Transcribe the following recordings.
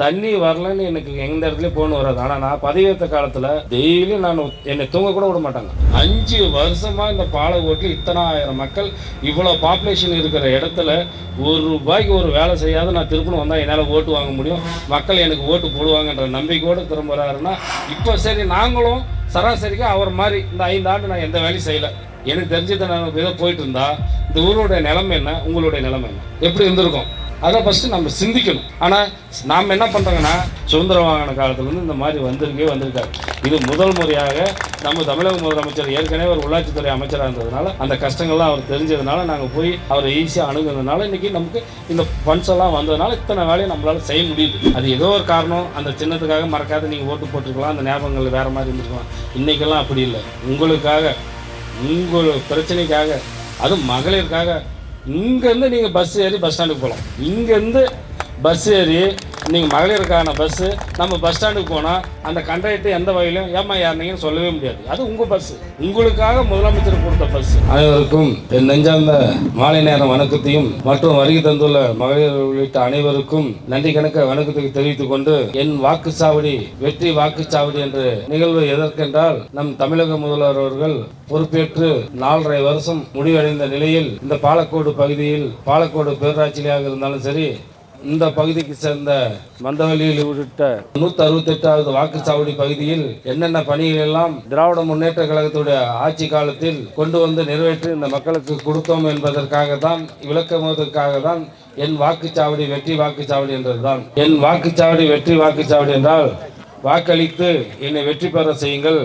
தண்ணி வரலன்னு எனக்கு எந்த இடத்துல போகணும் வராது. ஆனா நான் பதவியேற்ற காலத்துல டெய்லி நான் என்னை தூங்க கூட விட மாட்டாங்க. அஞ்சு வருஷமா இந்த பாலகோட்டில் இத்தனை ஆயிரம் மக்கள் இவ்வளோ பாப்புலேஷன் இருக்கிற இடத்துல ஒரு ரூபாய்க்கு ஒரு வேலை செய்யாத நான் திருப்பணம் வந்தால் என்னால் ஓட்டு வாங்க முடியும்? மக்கள் எனக்கு ஓட்டு போடுவாங்கன்ற நம்பிக்கையோடு திரும்புறாருன்னா இப்போ சரி நாங்களும் சராசரிக்கு அவர் மாதிரி இந்த ஐந்து ஆண்டு நான் எந்த வேலையும் செய்யலை. எனக்கு தெரிஞ்சதை நான் ஏதோ போயிட்டு இருந்தா இந்த ஊருடைய நிலைமை என்ன? உங்களுடைய நிலைமை என்ன? எப்படி இருந்திருக்கும்? அதை ஃபஸ்ட்டு நம்ம சிந்திக்கணும். ஆனால் நாம் என்ன பண்ணுறோங்கன்னா சுதந்திர வாகன காலத்துலேருந்து இந்த மாதிரி வந்திருக்கே வந்திருக்காரு. இது முதல் முறையாக நம்ம தமிழக முதலமைச்சர் ஏற்கனவே ஒரு உள்ளாட்சித்துறை அமைச்சராக இருந்ததுனால அந்த கஷ்டங்கள்லாம் அவர் தெரிஞ்சதுனால நாங்கள் போய் அவரை ஈஸியாக அணுகுனதுனால இன்றைக்கி நமக்கு இந்த ஃபண்ட்ஸ் எல்லாம் வந்ததுனால இத்தனை வேலையை நம்மளால் செய்ய முடியுது. அது ஏதோ ஒரு காரணம். அந்த சின்னத்துக்காக மறக்காத நீங்கள் ஓட்டு போட்டிருக்கலாம். அந்த ஞாபகங்கள் வேறு மாதிரி இருந்திருக்கலாம். இன்றைக்கெல்லாம் அப்படி இல்லை. உங்களுக்காக உங்கள் பிரச்சனைக்காக அதுவும் மகளிருக்காக இங்கேருந்து நீங்கள் பஸ் ஏறி பஸ் ஸ்டாண்டுக்கு போகலாம். இங்கேருந்து பஸ் ஏறி நீங்கள் மகளிருக்கான பஸ்ஸு நம்ம பஸ் ஸ்டாண்டுக்கு போனால் அந்த கண்டக்டர் எந்த வகையிலும் ஏமா ஏறினீங்கன்னு சொல்லவே முடியாது. அது உங்கள் பஸ்ஸு உங்களுக்காக முதலமைச்சர் கொடுத்த பஸ் அனைவருக்கும் என் நெஞ்சார்ந்த மாலை நேரம் வணக்கத்தையும் மற்றும் வருகை தந்துள்ள மகளிர் உள்ளிட்ட அனைவருக்கும் நன்றி கணக்க வணக்கத்தை தெரிவித்துக் கொண்டு என் வாக்குச்சாவடி வெற்றி வாக்குச்சாவடி என்ற நிகழ்வு எதற்கென்றால் நம் தமிழக முதல்வர் அவர்கள் பொறுப்பேற்று நாலரை வருஷம் முடிவடைந்த நிலையில் இந்த பாலக்கோடு பகுதியில் பாலக்கோடு பேரூராட்சியாக இருந்தாலும் சரி இந்த பகுதிக்கு சேர்ந்த மந்தவெளியில் உள்ளிட்ட நூத்தி அறுபத்தெட்டாவது வாக்குச்சாவடி பகுதியில் என்னென்ன பணிகள் எல்லாம் திராவிட முன்னேற்ற கழகத்துடைய ஆட்சி காலத்தில் கொண்டு வந்து நிறைவேற்றி இந்த மக்களுக்கு கொடுத்தோம் என்பதற்காக தான் விளக்கமுவதற்காக தான் என் வாக்குச்சாவடி வெற்றி வாக்குச்சாவடி என்றதுதான். என் வாக்குச்சாவடி வெற்றி வாக்குச்சாவடி என்றால் வாக்களித்து என்னை வெற்றி பெற செய்யுங்கள்.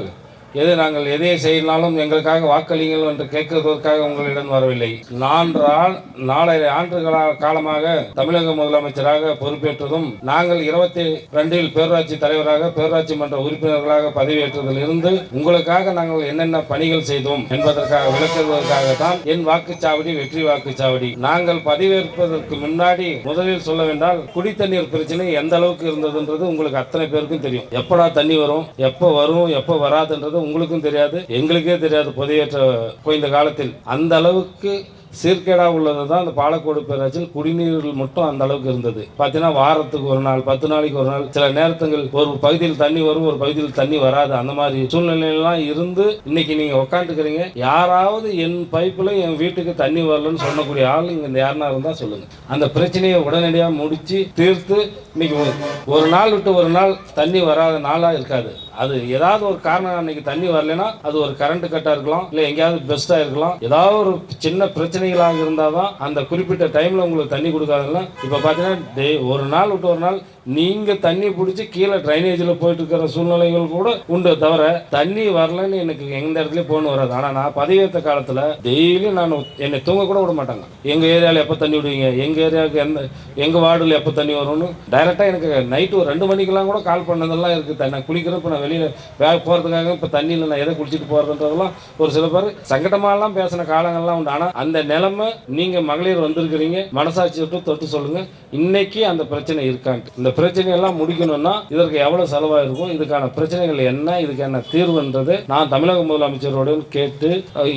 எது நாங்கள் எதையை செய்யினாலும் எங்களுக்காக வாக்களிங்கள் என்று கேட்கிறதற்காக உங்களிடம் வரவில்லை. நான்கால் நாலரை ஆண்டுகளா காலமாக தமிழக முதலமைச்சராக பொறுப்பேற்றதும் நாங்கள் இருபத்தி ரெண்டில் பேரூராட்சி தலைவராக பேரூராட்சி மன்ற உறுப்பினர்களாக பதவியேற்றதில் இருந்து உங்களுக்காக நாங்கள் என்னென்ன பணிகள் செய்தோம் என்பதற்காக விளக்குவதற்காக தான் என் வாக்குச்சாவடி வெற்றி வாக்குச்சாவடி. நாங்கள் பதவியேற்பதற்கு முன்னாடி முதலில் சொல்ல வேண்டால் குடி பிரச்சனை எந்த அளவுக்கு இருந்ததுன்றது உங்களுக்கு அத்தனை பேருக்கும் தெரியும். எப்படா தண்ணி வரும் எப்போ வரும் எப்போ வராதுன்றது உங்களுக்கும் தெரியாது எங்களுக்கே தெரியாது பொதியேற்ற போய்ந்த காலத்தில். அந்த அளவுக்கு சீர்கேடாக உள்ளது தான் அந்த பாலக்கோடு பேராட்சியில் குடிநீர்கள் மட்டும் அந்த அளவுக்கு இருந்தது. பார்த்தீங்கன்னா வாரத்துக்கு ஒரு நாள் பத்து நாளைக்கு ஒரு நாள் சில நேரத்துங்கள் ஒரு பகுதியில் தண்ணி வரும் ஒரு பகுதியில் தண்ணி வராது. அந்த மாதிரி சூழ்நிலையெல்லாம் இருந்து இன்னைக்கு நீங்க உட்காந்துக்கிறீங்க யாராவது என் பைப்பில் என் வீட்டுக்கு தண்ணி வரலன்னு சொல்லக்கூடிய ஆள் இங்க இந்த யாருனா இருந்தா சொல்லுங்க. அந்த பிரச்சனையை உடனடியாக முடிச்சு தீர்த்து இன்னைக்கு ஒரு- ஒரு நாள் விட்டு ஒரு நாள் தண்ணி வராத நாளாக இருக்காது. அது ஏதாவது ஒரு காரணம் அன்னைக்கு தண்ணி வரலைன்னா அது ஒரு கரண்ட் கட்டா இருக்கலாம் இல்லை எங்கேயாவது பெஸ்டா இருக்கலாம். ஏதாவது ஒரு சின்ன பிரச்சனைகளாக இருந்தால் தான் அந்த குறிப்பிட்ட டைம்ல உங்களுக்கு தண்ணி கொடுக்காதுல்ல இப்போ பார்த்தீங்கன்னா ஒரு நாள் விட்டு ஒரு நாள் நீங்க தண்ணி பிடிச்சி கீழே ட்ரைனேஜில் போயிட்டு இருக்கிற சூழ்நிலைகள் கூட உண்டு. தவிர தண்ணி வரலன்னு எனக்கு எந்த இடத்துலயும் போகணும் வராது. ஆனால் நான் பதவியேற்ற காலத்தில் டெய்லி நான் என்னை தூங்க கூட விட மாட்டாங்க. எங்க ஏரியாவில் எப்போ தண்ணி விடுவீங்க? எங்க ஏரியாவுக்கு எந்த எங்க வார்டில் எப்போ தண்ணி வரும்னு? டைரெக்டாக எனக்கு நைட்டு ஒரு ரெண்டு மணிக்கெல்லாம் கூட கால் பண்ணதெல்லாம் இருக்குது நான் குளிக்கிறப்ப நான் வெளியில் வேலை போகிறதுக்காக இப்போ தண்ணியில் நான் எதை குளிச்சுட்டு போகிறதுன்றதெல்லாம் ஒரு சில பேர் சங்கடமாலாம் பேசின காலங்கள்லாம் உண்டு. ஆனால் அந்த நிலைமை நீங்கள் மகளிர் வந்திருக்கிறீங்க. மனசாட்சி விட்டு தொட்டு சொல்லுங்கள் இன்னைக்கு அந்த பிரச்சனை இருக்கான்ட்டு. இந்த பிரச்சனையெல்லாம் முடிக்கணும்னா இதற்கு எவ்வளோ செலவாயிருக்கும்? இதுக்கான பிரச்சனைகள் என்ன? இதுக்கான தீர்வுன்றது நான் தமிழக முதலமைச்சரோட கேட்டு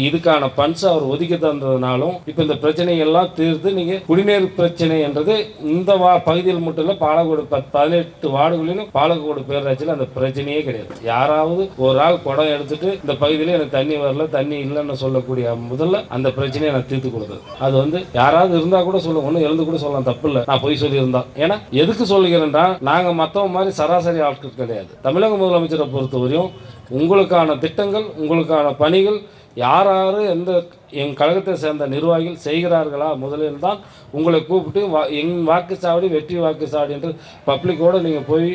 இதுக்கான பண்ஸ் அவர் ஒதுக்கி தந்ததுனாலும் இப்போ இந்த பிரச்சனைகள்லாம் தீர்த்து நீங்கள் குடிநீர் பிரச்சனை என்றது இந்த வா பகுதியில் மட்டும் இல்லை பாலக்கோடு பத் பதினெட்டு வார்டுகளிலும் பாலக்கோடு பேராட்சியில் அந்த பிரச்சனையே கிடையாது. யாராவது ஒரு ஆள் குடம் எடுத்துட்டு இந்த பகுதியில் எனக்கு தண்ணி வரல தண்ணி இல்லைன்னு சொல்லக்கூடிய முதல்ல அந்த பிரச்சனையை நான் தீர்த்து கொடுத்தது. அது வந்து யாராவது இருந்தால் கூட சொல்லுங்க ஒன்றும் எழுந்து கூட சொல்லலாம் தப்பு இல்லை. நான் போய் சொல்லியிருந்தேன் ஏன்னா எதுக்கு சொல்லுகிறேன்? சொல்லுகிறேன்டா நாங்கள் மற்றவங்க மாதிரி சராசரி ஆட்கள் கிடையாது. தமிழக முதலமைச்சரை பொறுத்தவரையும் உங்களுக்கான திட்டங்கள் உங்களுக்கான பணிகள் யார் யார் எந்த என் கழகத்தை சேர்ந்த நிர்வாகிகள் செய்கிறார்களா? முதலில் தான் உங்களை கூப்பிட்டு வா என் வாக்குச்சாவடி வெற்றி வாக்குச்சாவடி என்று பப்ளிக்கோடு நீங்கள் போய்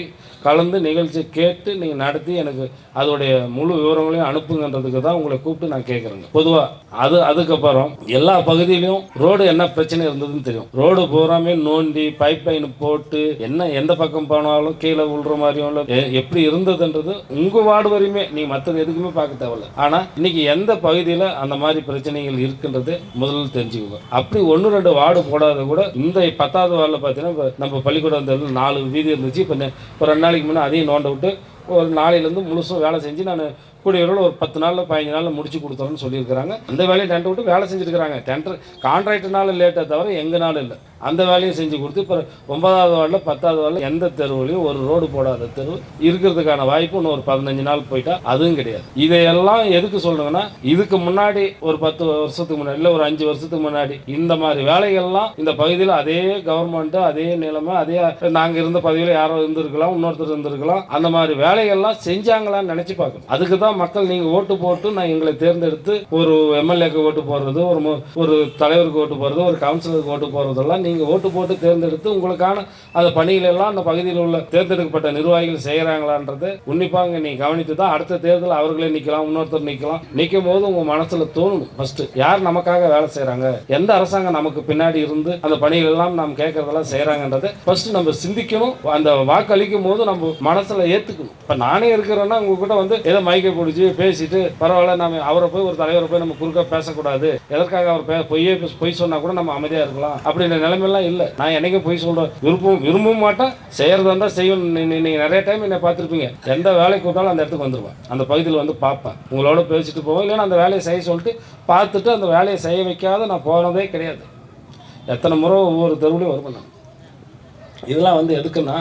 கலந்து நிகழ்ச்சி கேட்டு நீங்கள் நடத்தி எனக்கு அதோடைய முழு விவரங்களையும் அனுப்புங்கன்றதுக்கு தான் உங்களை கூப்பிட்டு நான் கேட்குறேங்க பொதுவாக அது அதுக்கப்புறம் எல்லா பகுதியிலையும் ரோடு என்ன பிரச்சனை இருந்ததுன்னு தெரியும். ரோடு பூராமே நோண்டி பைப் லைன் போட்டு என்ன எந்த பக்கம் போனாலும் கீழே விழுற மாதிரியும் இல்லை. எப்படி இருந்ததுன்றது உங்கள் வார்டு வரையுமே நீங்கள் மற்றது எதுக்குமே பார்க்க தேவையில்ல. ஆனால் இன்னைக்கு எந்த பகுதியில் அந்த மாதிரி பிரச்சனை பிரச்சனைகள் இருக்கின்றது முதல்ல தெரிஞ்சுக்குவோம் அப்படி ஒன்று ரெண்டு வார்டு போடாத கூட இந்த பத்தாவது வார்டில் பார்த்தீங்கன்னா நம்ம பள்ளிக்கூடம் வந்து நாலு வீதி இருந்துச்சு. இப்போ இப்போ ரெண்டு நாளைக்கு முன்னே அதையும் நோண்ட விட்டு ஒரு நாளையிலேருந்து முழுசும் வேலை செஞ்சு நான் கூடியவர்கள் ஒரு பத்து நாளில் பதினஞ்சு நாளில் முடிச்சு கொடுத்தோம்னு சொல்லியிருக்கிறாங்க. அந்த வேலையை டெண்டர் விட்டு வேலை செஞ்சுருக்கிறாங்க. டெண்டர் கான்ட்ராக்டர்னால லேட்டாக தவிர எங்கனாலும் இல்லை. அந்த வேலையை செஞ்சு கொடுத்து இப்போ ஒன்பதாவது வார்டில் பத்தாவது வார்டில் எந்த தெருவுலையும் ஒரு ரோடு போடாத தெரு இருக்கிறதுக்கான வாய்ப்பு இன்னும் ஒரு பதினஞ்சு நாள் போயிட்டா அதுவும் கிடையாது. இதையெல்லாம் எதுக்கு சொல்லுங்கன்னா இதுக்கு முன்னாடி ஒரு பத்து வருஷத்துக்கு முன்னாடி இல்லை ஒரு அஞ்சு வருஷத்துக்கு முன்னாடி இந்த மாதிரி வேலைகள்லாம் இந்த பகுதியில் அதே கவர்மெண்ட்டு அதே நிலைமை அதே நாங்கள் இருந்த பகுதியில் யாரோ இருந்திருக்கலாம் இன்னொருத்தர் இருந்திருக்கலாம். அந்த மாதிரி வேலைகள்லாம் செஞ்சாங்களான்னு நினச்சி பார்க்கணும். அதுக்கு தான் மக்கள் நீங்கள் ஓட்டு போட்டு நான் எங்களை தேர்ந்தெடுத்து ஒரு எம்எல்ஏக்கு ஓட்டு போடுறது ஒரு ஒரு தலைவருக்கு ஓட்டு போடுறது ஒரு கவுன்சிலருக்கு ஓட்டு போடுறதெல்லாம் நீங்கள் ஓட்டு போட்டு தேர்ந்தெடுத்து உங்களுக்கான அந்த பணிகளெல்லாம் அந்த பகுதியில் உள்ள தேர்ந்தெடுக்கப்பட்ட நிர்வாகிகள் செய்கிறாங்களான்றது உன்னிப்பாங்க நீ கவனித்து தான் அடுத்த தேர்தல் அவர்களே நிற்கலாம் இன்னொருத்தர் நிற்கலாம் நிற்கும் போது உங்கள் மனசில் தோணும் ஃபஸ்ட்டு யார் நமக்காக வேலை செய்கிறாங்க எந்த அரசாங்கம் நமக்கு பின்னாடி இருந்து அந்த பணிகள் எல்லாம் நாம் கேட்கறதெல்லாம் செய்கிறாங்கன்றதை ஃபஸ்ட்டு நம்ம சிந்திக்கணும். அந்த வாக்களிக்கும் போது நம்ம மனசில் ஏற்றுக்கணும் இப்போ நானே இருக்கிறேன்னா உங்ககிட்ட வந்து ஏதோ மைக்கை பிடிச்சி பேசிட்டு பரவாயில்ல நம்ம அவரை போய் ஒரு தலைவரை போய் நம்ம குறுக்க பேசக்கூடாது. எதற்காக அவர் பே பொய்யே பொய் சொன்னா கூட நம்ம அமைதியாக இருக்கலாம். அப்படின்ற நிலைமையெல்லாம் இல்லை. நான் என்னைக்கும் பொய் சொல்கிறேன் விருப்பம் விரும்பவும் மாட்டேன். செய்கிறதா இருந்தால் செய்யும் நீங்க நிறைய டைம் என்னை பார்த்துருப்பீங்க. எந்த வேலைக்கு கூப்பிட்டாலும் அந்த இடத்துக்கு வந்துடுவேன் அந்த பகுதியில் வந்து பார்ப்பேன். உங்களோட பேசிட்டு போவோம் இல்லைன்னா அந்த வேலையை செய்ய சொல்லிட்டு பார்த்துட்டு அந்த வேலையை செய்ய வைக்காத நான் போனதே கிடையாது. எத்தனை முறை ஒவ்வொரு தெருவுலையும் வருவேன் நான். இதெல்லாம் வந்து எதுக்குன்னா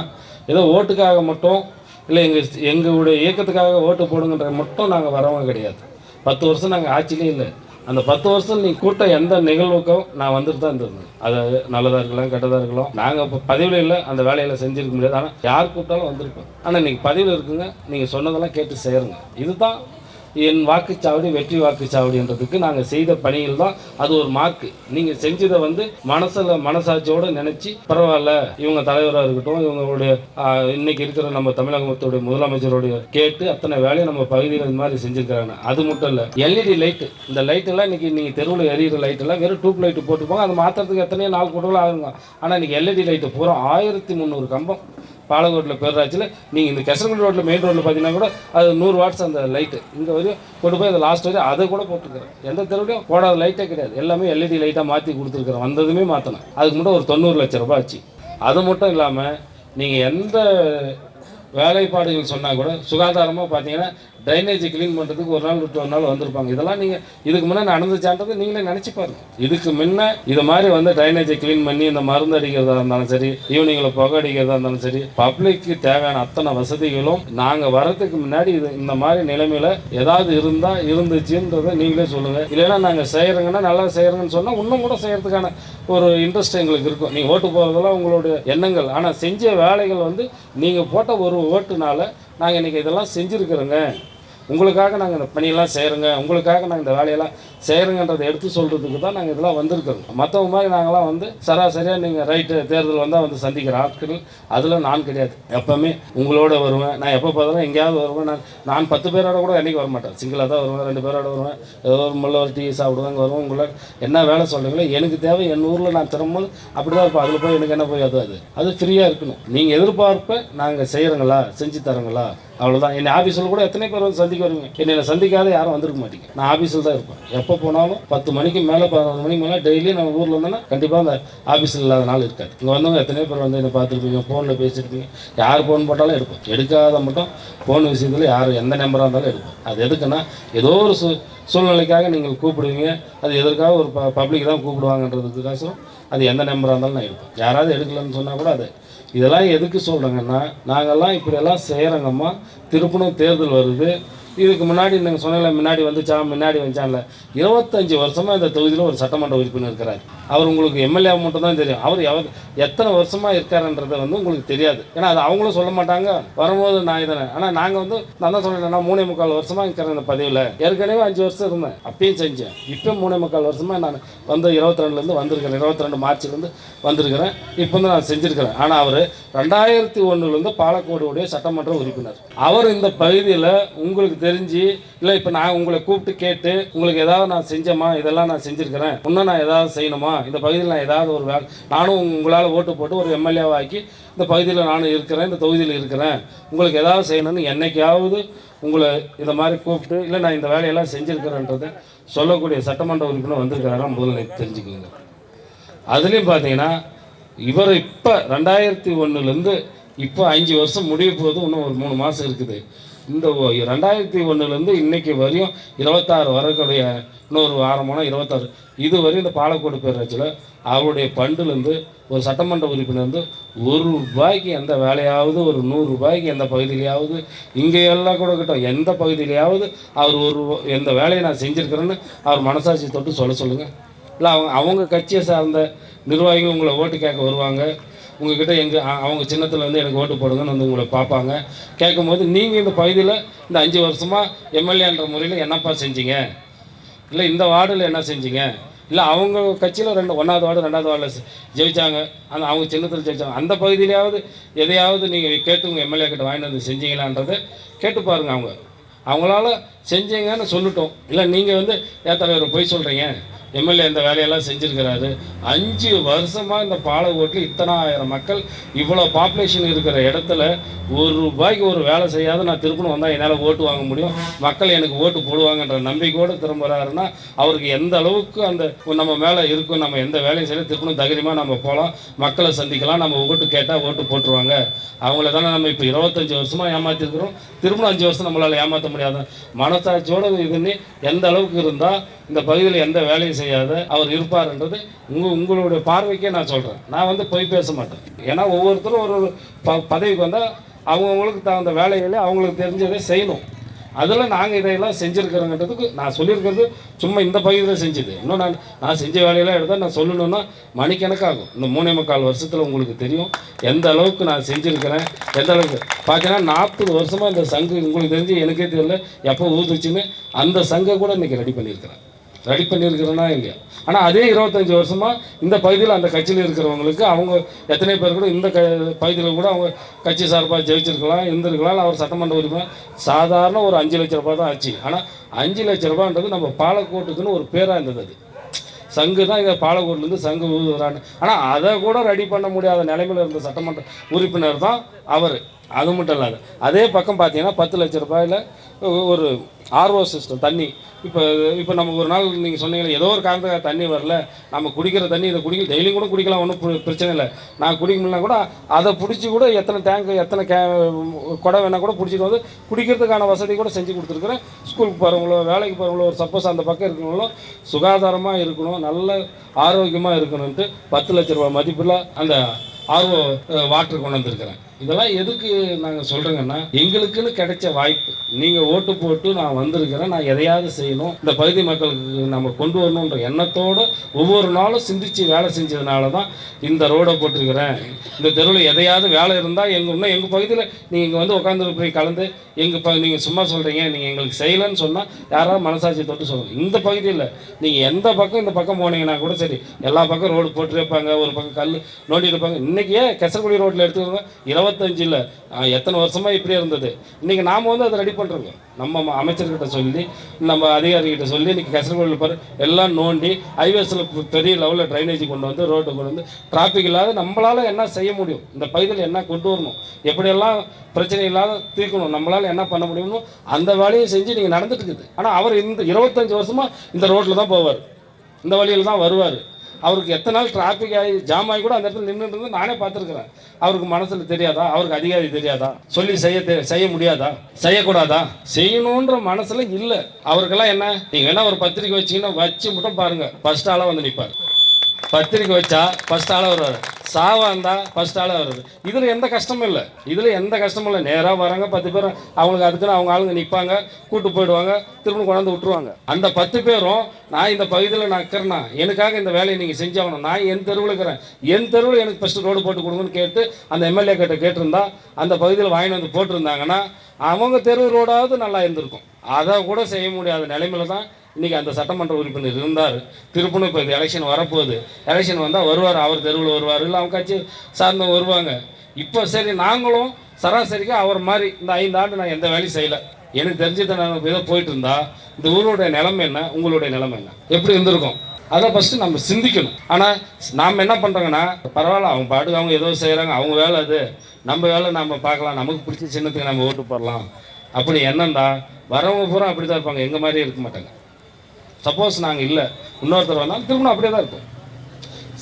ஏதோ ஓட்டுக்காக மட்டும் இல்லை எங்கள் எங்களுடைய இயக்கத்துக்காக ஓட்டு போடுங்கன்ற மட்டும் நாங்கள் வரவங்க கிடையாது. பத்து வருஷம் நாங்கள் ஆட்சியிலே இல்லை. அந்த பத்து வருஷம் நீ கூட்ட எந்த நிகழ்வுக்கும் நான் வந்துட்டு தான் இருந்திருந்தேன் அது நல்லதாக இருக்கலாம் கெட்டதாக இருக்கலாம். நாங்கள் இப்போ பதிவில் இல்லை அந்த வேலையில் செஞ்சுருக்க முடியாது. ஆனால் யார் கூப்பிட்டாலும் வந்திருப்போம். ஆனால் நீங்கள் பதிவில் இருக்குங்க நீங்கள் சொன்னதெல்லாம் கேட்டு செய்கிறங்க இதுதான் என் வாக்குச்சாவடி வெற்றி வாக்குச்சாவடின்றதுக்கு நாங்கள் செய்த பணிகள் தான் அது ஒரு மார்க்கு நீங்கள் செஞ்சதை வந்து மனசில் மனசாட்சியோடு நினச்சி பரவாயில்ல இவங்க தலைவராக இருக்கட்டும் இவங்களுடைய இன்னைக்கு இருக்கிற நம்ம தமிழகத்துடைய முதலமைச்சருடைய கேட்டு அத்தனை வேலையை நம்ம பகுதியில் இந்த மாதிரி செஞ்சுருக்கிறாங்க. அது மட்டும் இல்லை எல்இடி லைட்டு இந்த லைட்டெல்லாம் இன்னைக்கு நீங்கள் தெருவில் எரியிற லைட்டெல்லாம் வெறும் டியூப் லைட்டு போட்டுப்போங்க. அது மாற்றுறதுக்கு எத்தனையோ நாள் கூட ஆகுங்க. ஆனால் இன்னைக்கு எல்இடி லைட்டு பூரா ஆயிரத்தி முந்நூறு கம்பம். பாலக்கோட்டில் பேரூராட்சியில் நீங்கள் இந்த கெசரங்குடி ரோட்டில் மெயின் ரோட்டில் பார்த்தீங்கன்னா கூட அது நூறு வாட்ஸ் அந்த லைட்டு இங்கே வரையும் கொண்டு போய் அது லாஸ்ட் வரையும் அதை கூட போட்டுருக்கிறேன். எந்த தெருவிலையும் போடாத லைட்டே கிடையாது. எல்லாமே எல்இடி லைட்டாக மாற்றி கொடுத்துருக்குறேன். வந்ததுமே மாற்றினேன் அதுக்கு மட்டும் ஒரு தொண்ணூறு லட்ச ரூபாய் ஆச்சு. அது மட்டும் இல்லாமல் நீங்கள் எந்த வேலைப்பாடுகள் சொன்னால் கூட சுகாதாரமாக பார்த்தீங்கன்னா ட்ரைனேஜ் க்ளீன் பண்ணுறதுக்கு ஒரு நாள் விட்டு ஒரு நாள் வந்திருப்பாங்க. இதெல்லாம் நீங்கள் இதுக்கு முன்னே நடந்துச்சான்றது நீங்களே நினச்சி பாருங்க. இதுக்கு முன்னே இது மாதிரி வந்து ட்ரைனேஜை க்ளீன் பண்ணி இந்த மருந்து அடிக்கிறதா இருந்தாலும் சரி ஈவினிங்கில் புகை அடிக்கிறதா இருந்தாலும் சரி பப்ளிக்கு தேவையான அத்தனை வசதிகளும் நாங்கள் வரதுக்கு முன்னாடி இது இந்த மாதிரி நிலைமையில் ஏதாவது இருந்தால் இருந்துச்சுன்றதை நீங்களே சொல்லுங்கள் இல்லைன்னா நாங்கள் செய்கிறோங்கன்னா நல்லா செய்கிறோங்கன்னு சொன்னால் இன்னும் கூட செய்கிறதுக்கான ஒரு இன்ட்ரெஸ்ட் எங்களுக்கு இருக்கும். நீங்கள் ஓட்டு போகிறதெல்லாம் உங்களுடைய எண்ணங்கள். ஆனால் செஞ்ச வேலைகள் வந்து நீங்கள் போட்ட ஒரு ஓட்டுனால நாங்கள் இன்றைக்கி இதெல்லாம் செஞ்சுருக்குறோங்க. உங்களுக்காக நாங்கள் இந்த பணியெல்லாம் செய்கிறோங்க உங்களுக்காக நாங்கள் இந்த வேலையெல்லாம் செய்கிறோங்கன்றதை எடுத்து சொல்கிறதுக்கு தான் நாங்கள் இதெல்லாம் வந்திருக்கிறோம். மற்றவங்க மாதிரி நாங்களாம் வந்து சராசரியாக நீங்கள் ரைட்டு தேர்தல் வந்தால் வந்து சந்திக்கிற ஆட்கள் அதில் நான் கிடையாது. எப்போவுமே உங்களோட வருவேன். நான் எப்போ பார்த்தாலும் எங்கேயாவது வருவேன். நான் நான் பத்து பேரோட கூட என்றைக்கு வர மாட்டேன் சிங்கிளாக தான் வருவேன் ரெண்டு பேரோட வருவேன். ஏதோ ஒரு முள்ள ஒரு டீ சாப்பிடுவாங்க வருவேன். உங்களை என்ன வேலை சொல்கிறீங்களோ எனக்கு தேவை என் ஊரில் நான் திரும்பும்போது அப்படி தான் இருப்பேன். அதில் போய் எனக்கு என்ன போய் அது அது அது ஃப்ரீயாக இருக்கணும். நீங்கள் எதிர்பார்ப்பை நாங்கள் செய்கிறோங்களா செஞ்சு தரோங்களா அவ்வளோதான் என்னை ஆஃபீஸில் கூட எத்தனை பேர் வந்து சந்திக்க வருவீங்க? என்னை சந்திக்காத யாரும் வந்திருக்க மாட்டீங்க. நான் ஆஃபீஸில் தான் இருப்பேன். எப்போ போனாலும் பத்து மணிக்கு மேலே பதினொரு மணிக்கு மேலே டெய்லி நம்ம ஊரில் இருந்தோன்னா கண்டிப்பாக அந்த ஆஃபீஸில் இல்லாத நாள் இருக்காது. இங்கே வந்தவங்க எத்தனை பேர் வந்து என்னை பார்த்துருப்பீங்க ஃபோனில் பேசியிருப்பீங்க. யார் ஃபோன் போட்டாலும் எடுப்போம். எடுக்காத மட்டும் ஃபோன் விஷயத்தில் யார் எந்த நம்பராக இருந்தாலும் எடுப்போம். அது எதுக்குன்னா ஏதோ ஒரு சூ சூழ்நிலைக்காக நீங்கள் கூப்பிடுவீங்க. அது எதற்காக ஒரு ப பப்ளிக் தான் கூப்பிடுவாங்கன்றதுக்கோசரம் அது எந்த நம்பராக இருந்தாலும் நான் எடுப்பேன். யாராவது எடுக்கலன்னு சொன்னால் கூட அது இதெல்லாம் எதுக்கு சொல்கிறேங்கன்னா நாங்கள்லாம் இப்படியெல்லாம் செய்கிறோங்கம்மா திருப்பணம் தேர்தல் வருது. இதுக்கு முன்னாடி நீங்கள் சொன்னல முன்னாடி வந்துச்சா முன்னாடி வந்துச்சான்ல. இருபத்தஞ்சி வருஷமாக இந்த தொகுதியில் ஒரு சட்டமன்ற உறுப்பினர் இருக்கிறார். அவர் உங்களுக்கு எம்எல்ஏ மட்டும் தான் தெரியும். அவர் எவர் எத்தனை வருஷமாக இருக்காருன்றதை வந்து உங்களுக்கு தெரியாது. ஏன்னா அது அவங்களும் சொல்ல மாட்டாங்க. வரும்போது நான் இதனை ஆனால் நாங்கள் வந்து நான் தான் சொன்னேன் நான் மூணே முக்கால் வருஷமாக இருக்கிறேன் இந்த பதவியில் ஏற்கனவே அஞ்சு வருஷம் இருந்தேன். அப்பயும் செஞ்சேன். இப்போ மூணே முக்கால் வருஷமாக நான் வந்து இருபத்தி ரெண்டுலேருந்து வந்திருக்கிறேன். இருபத்தி ரெண்டு மார்ச்லேருந்து வந்திருக்கிறேன். இப்போ வந்து நான் செஞ்சுருக்கிறேன். ஆனால் அவர் ரெண்டாயிரத்தி ஒன்றுலேருந்து பாலக்கோடுடைய சட்டமன்ற உறுப்பினர். அவர் இந்த பகுதியில் உங்களுக்கு தெரிஞ்சு இல்லை இப்போ நான் உங்களை கூப்பிட்டு கேட்டு உங்களுக்கு ஏதாவது நான் செஞ்சேமா இதெல்லாம் நான் செஞ்சுருக்கிறேன். இன்னும் நான் ஏதாவது செய்யணுமா? இந்த பகுதியில் நான் ஏதாவது ஒரு வேலை நானும் உங்களால் ஓட்டு போட்டு ஒரு எம்எல்ஏவாக்கி இந்த பகுதியில் நானும் இருக்கிறேன் இந்த தொகுதியில் இருக்கிறேன். உங்களுக்கு ஏதாவது செய்யணும்னு என்னைக்காவது உங்களை இதை மாதிரி கூப்பிட்டு இல்லை நான் இந்த வேலையெல்லாம் செஞ்சுருக்கிறேன்றதை சொல்லக்கூடிய சட்டமன்ற உறுப்பினர் வந்திருக்கிறாரா? முதல்ல தெரிஞ்சுக்கோங்க. அதுலேயும் பார்த்தீங்கன்னா இவர் இப்போ ரெண்டாயிரத்தி ஒன்றுலேருந்து இப்போ அஞ்சு வருஷம் முடிய போகுது இன்னும் ஒரு மூணு மாதம் இருக்குது. இந்த ரெண்டாயிரத்தி ஒன்றுலேருந்து இன்னைக்கு வரையும் இருபத்தாறு வரக்கூடிய இன்னொரு வாரம் போனால் இருபத்தாறு. இது வரையும் இந்த பாலக்கோடு பேராட்சியில் அவருடைய ஃபண்டுலேருந்து ஒரு சட்டமன்ற உறுப்பினர் வந்து ஒரு ரூபாய்க்கு எந்த வேலையாவது ஒரு நூறு ரூபாய்க்கு எந்த பகுதியிலையாவது இங்கே எல்லாம் கூட கிட்டோம் எந்த பகுதியிலையாவது அவர் ஒரு ரூபா- எந்த வேலையை நான் செஞ்சுருக்கிறேன்னு அவர் மனசாட்சி தொட்டு சொல்ல சொல்லுங்கள் இல்லை அவங்க அவங்க கட்சியை சார்ந்த நிர்வாகிகள் உங்களை ஓட்டு கேட்க வருவாங்க. உங்ககிட்ட எங்கள் அவங்க சின்னத்தில் வந்து எனக்கு ஓட்டு போடுங்கன்னு வந்து உங்களை பார்ப்பாங்க. கேட்கும்போது நீங்கள் இந்த பகுதியில் இந்த அஞ்சு வருஷமாக எம்எல்ஏன்ற முறையில் என்னப்பா செஞ்சீங்க? இல்லை இந்த வார்டில் என்ன செஞ்சீங்க? இல்லை அவங்க கட்சியில் ரெண்டு ஒன்றாவது வார்டு ரெண்டாவது வார்டில் ஜெயித்தாங்க அந்த அவங்க சின்னத்தில் ஜெயித்தாங்க அந்த பகுதியிலையாவது எதையாவது நீங்கள் கேட்டு உங்கள் எம்எல்ஏ கிட்ட வாங்கிட்டு வந்து செஞ்சீங்களான்றதை கேட்டு பாருங்க அவங்க. அவங்களால செஞ்சீங்கன்னு சொல்லட்டும். இல்லை நீங்கள் வந்து ஏன் தலைவர் சொல்கிறீங்க எம்எல்ஏ இந்த வேலையெல்லாம் செஞ்சுருக்கிறாரு. அஞ்சு வருஷமாக இந்த பாலகோட்டில் இத்தனை ஆயிரம் மக்கள் இவ்வளோ பாப்புலேஷன் இருக்கிற இடத்துல ஒரு ரூபாய்க்கு ஒரு வேலை செய்யாத நான் திருப்பணம் வந்தால் என்னால் ஓட்டு வாங்க முடியும்? மக்கள் எனக்கு ஓட்டு போடுவாங்கன்ற நம்பிக்கையோடு திரும்புகிறாருன்னா அவருக்கு எந்த அளவுக்கு அந்த நம்ம மேலே இருக்கும் நம்ம எந்த வேலையும் செய்ய திருப்பணம் தைரியமாக நம்ம போகலாம் மக்களை சந்திக்கலாம் நம்ம ஓட்டு கேட்டால் ஓட்டு போட்டுருவாங்க. அவங்கள தானே நம்ம இப்போ இருபத்தஞ்சி வருஷமாக ஏமாற்றிருக்கிறோம் திருப்பணம் அஞ்சு வருஷம் நம்மளால் ஏமாற்ற முடியாது? மனசாட்சியோடு இதுன்னு எந்த அளவுக்கு இருந்தால் இந்த பகுதியில் எந்த வேலையும் செய்யாத அவர் இருப்பார்ன்றது உங்கள் உங்களுடைய பார்வைக்கே நான் சொல்கிறேன் நான் வந்து பொய் பேச மாட்டேன். ஏன்னா ஒவ்வொருத்தரும் ஒரு ஒரு ப பதவிக்கு வந்தால் அவங்கவுங்களுக்கு தகுந்த வேலைகளை அவங்களுக்கு தெரிஞ்சதை செய்யணும். அதில் நாங்கள் இதையெல்லாம் செஞ்சுருக்கிறோங்கிறதுக்கு நான் சொல்லியிருக்கிறது சும்மா இந்த பகுதியில் செஞ்சது. இன்னும் நான் நான் செஞ்ச வேலையெல்லாம் எடுத்தால் நான் சொல்லணுன்னா மணிக்கணக்காகும். இந்த மூணே முக்கால் வருஷத்தில் உங்களுக்கு தெரியும். எந்த அளவுக்கு நான் செஞ்சுருக்கிறேன். எந்த அளவுக்கு பார்த்தீங்கன்னா நாற்பது வருஷமாக இந்த சங்கு உங்களுக்கு தெரிஞ்சு எனக்கே தெரியல எப்போ ஊதுச்சுன்னு அந்த சங்கை கூட இன்றைக்கி ரெடி பண்ணியிருக்கிறேன் ரெடி பண்ணியிருக்கிறேன்னா இல்லையா ஆனால் அதே இருபத்தஞ்சி வருஷமாக இந்த பகுதியில் அந்த கட்சியில் இருக்கிறவங்களுக்கு அவங்க எத்தனை பேர் கூட இந்த க பகுதியில் கூட அவங்க கட்சி சார்பாக ஜெயிச்சிருக்கலாம் இருந்திருக்கலாம். அவர் சட்டமன்ற உரிமை சாதாரண ஒரு அஞ்சு லட்ச ரூபாய் தான் ஆச்சு. ஆனால் அஞ்சு லட்ச ரூபான்றது நம்ம பாலக்கோட்டுக்குன்னு ஒரு பேராக இருந்தது அது. சங்கு தான் இங்கே பாலக்கோட்லேருந்து சங்கு ஊதுறான்னு. ஆனால் அதை கூட ரெடி பண்ண முடியாத நிலைமையில் இருந்த சட்டமன்ற உறுப்பினர் தான் அவர். அது மட்டும் இல்லாத அதே பக்கம் பார்த்தீங்கன்னா பத்து லட்ச ரூபாயில் ஒரு ஆர்ஓ சிஸ்டம் தண்ணி. இப்போ இப்போ நம்ம ஒரு நாள் நீங்கள் சொன்னீங்களே ஏதோ ஒரு காரணத்துக்காக தண்ணி வரல நம்ம குடிக்கிற தண்ணி இதை குடிக்க டெய்லியும் கூட குடிக்கலாம் ஒன்றும் பிரச்சனை இல்லை. நான் குடிக்க கூட அதை பிடிச்சி கூட எத்தனை டேங்க் எத்தனை கே குடம் வேணால் கூட பிடிச்சிட்டு வந்து குடிக்கிறதுக்கான வசதி கூட செஞ்சு கொடுத்துருக்குறேன். ஸ்கூலுக்கு போகிறவங்களோ வேலைக்கு போகிறவங்களோ ஒரு சப்போஸ் அந்த பக்கம் இருக்கிறவங்களோ சுகாதாரமாக இருக்கணும் நல்ல ஆரோக்கியமாக இருக்கணும்ன்ட்டு பத்து லட்ச ரூபா மதிப்பில் அந்த ஆர்வம் வாட்டர் கொண்டு வந்திருக்கிறேன். இதெல்லாம் எதுக்கு நாங்கள் சொல்கிறோங்கன்னா எங்களுக்குன்னு கிடைச்ச வாய்ப்பு. நீங்கள் ஓட்டு போட்டு நான் வந்திருக்கிறேன் நான் எதையாவது செய்யணும் இந்த பகுதி மக்களுக்கு நம்ம கொண்டு வரணுன்ற எண்ணத்தோடு ஒவ்வொரு நாளும் சிந்திச்சு வேலை செஞ்சதுனால தான் இந்த ரோடை போட்டிருக்கிறேன். இந்த தெருவில் எதையாவது வேலை இருந்தால் எங்கள் எங்கள் பகுதியில் நீங்கள் இங்கே வந்து உட்காந்துட்டு போய் கலந்து எங்கள் ப நீங்கள் சும்மா சொல்கிறீங்க நீங்கள் எங்களுக்கு செய்யலைன்னு சொன்னால் யாராவது மனசாட்சி தொட்டு சொல்லுங்கள் இந்த பகுதியில் நீங்கள் எந்த பக்கம் இந்த பக்கம் போனீங்கன்னா கூட சரி எல்லா பக்கம் ரோடு போட்டு வைப்பாங்க ஒரு பக்கம் கல் நோண்டி இருப்பாங்க. இன்றைக்கே கெசக்குடி ரோட்டில் எடுத்துக்கோங்க இருபத்தஞ்சில் எத்தனை வருஷமாக இப்படியே இருந்தது? இன்றைக்கி நாம் வந்து அதை ரெடி பண்ணுறோங்க நம்ம அமைச்சர்கிட்ட சொல்லி நம்ம அதிகாரிகிட்ட சொல்லி இன்றைக்கி கெசக்குடியில் பாரு எல்லாம் நோண்டி ஹைவேஸில் பெரிய லெவலில் ட்ரைனேஜ் கொண்டு வந்து ரோட்டு கொண்டு வந்து டிராஃபிக் இல்லாத நம்மளால் என்ன செய்ய முடியும்? இந்த பகுதியில் என்ன கொண்டு வரணும்? எப்படியெல்லாம் பிரச்சனை இல்லாத தீர்க்கணும்? நம்மளால் என்ன பண்ண முடியும்னு அந்த வேலையை செஞ்சு நீங்கள் நடந்துட்டு இருக்குது. ஆனால் அவர் இந்த இருபத்தஞ்சி வருஷமாக இந்த ரோட்டில் தான் போவார். இந்த வழியில் தான் வருவார். அவருக்கு எத்தனை நாள் டிராஃபிக் ஆகி ஜாம் ஆகி கூட அந்த இடத்துல நின்றுட்டு நானே பார்த்துருக்குறேன். அவருக்கு மனசில் தெரியாதா? அவருக்கு அதிகாரி தெரியாதா? சொல்லி செய்ய செய்ய முடியாதா? செய்யக்கூடாதா? செய்யணுன்ற மனசில் இல்லை. அவருக்கெல்லாம் என்ன? நீங்கள் வேணா ஒரு பத்திரிக்கை வச்சீங்கன்னா வச்சு மட்டும் பாருங்க. ஃபஸ்ட் ஆளாக வந்து நிற்பார் பத்திரிக்கை வச்சா ஃபஸ்ட் ஆளாக வருவார். சாவா இருந்தால் ஃபஸ்ட் ஆளாக வருது. இதில் எந்த கஷ்டமும் இல்லை. இதில் எந்த கஷ்டமும் இல்லை. நேராக வராங்க பத்து பேர் அவங்களுக்கு அதுக்குன்னு அவங்க ஆளுங்க நிற்பாங்க கூட்டு போயிடுவாங்க திரும்ப கொண்டாந்து விட்டுருவாங்க. அந்த பத்து பேரும் நான் இந்த பகுதியில் நான் இருக்கிறேன்னா எனக்காக இந்த வேலையை நீங்கள் செஞ்சாகணும். நான் என் தெருவில் இருக்கிறேன். என் தெருவில் எனக்கு ஃபஸ்ட்டு ரோடு போட்டு கொடுங்கன்னு கேட்டு அந்த எம்எல்ஏ கிட்ட கேட்டிருந்தா அந்த பகுதியில் வாங்கிட்டு வந்து போட்டிருந்தாங்கன்னா அவங்க தெரு ரோடாவது நல்லா இருந்திருக்கும். அதை கூட செய்ய முடியாத நிலைமையில தான் இன்றைக்கி அந்த சட்டமன்ற உறுப்பினர் இருந்தார். திருப்பணும் இப்போ இந்த எலெக்ஷன் வரப்போகுது. எலெக்ஷன் வந்தால் வருவார் அவர் தெருவில் வருவார். இல்லை அவங்க கட்சி சார்ந்த வருவாங்க. இப்போ சரி நாங்களும் சராசரிக்கு அவர் மாதிரி இந்த ஐந்து ஆண்டு நான் எந்த வேலையும் செய்யலை. எனக்கு தெரிஞ்சதை நான் ஏதோ போயிட்டு இருந்தா இந்த ஊருடைய நிலைமை என்ன உங்களுடைய நிலைமை என்ன? எப்படி இருந்திருக்கும்? அதை ஃபஸ்ட்டு நம்ம சிந்திக்கணும். ஆனால் நாம் என்ன பண்ணுறோங்கன்னா பரவாயில்ல அவங்க பாட்டுக்கு அவங்க ஏதோ செய்கிறாங்க அவங்க வேலை அது. நம்ம வேலை நம்ம பார்க்கலாம் நமக்கு பிடிச்ச சின்னத்துக்கு நம்ம ஓட்டு போடலாம். அப்படி எண்ணம்டா வரவங்க பூரா அப்படி தான் இருப்பாங்க. எங்கள் மாதிரியே இருக்க மாட்டாங்க. சப்போஸ் நாங்கள் இல்லை. இன்னொருத்தர் வந்தால் திரும்ப அப்படியே தான் இருக்கும்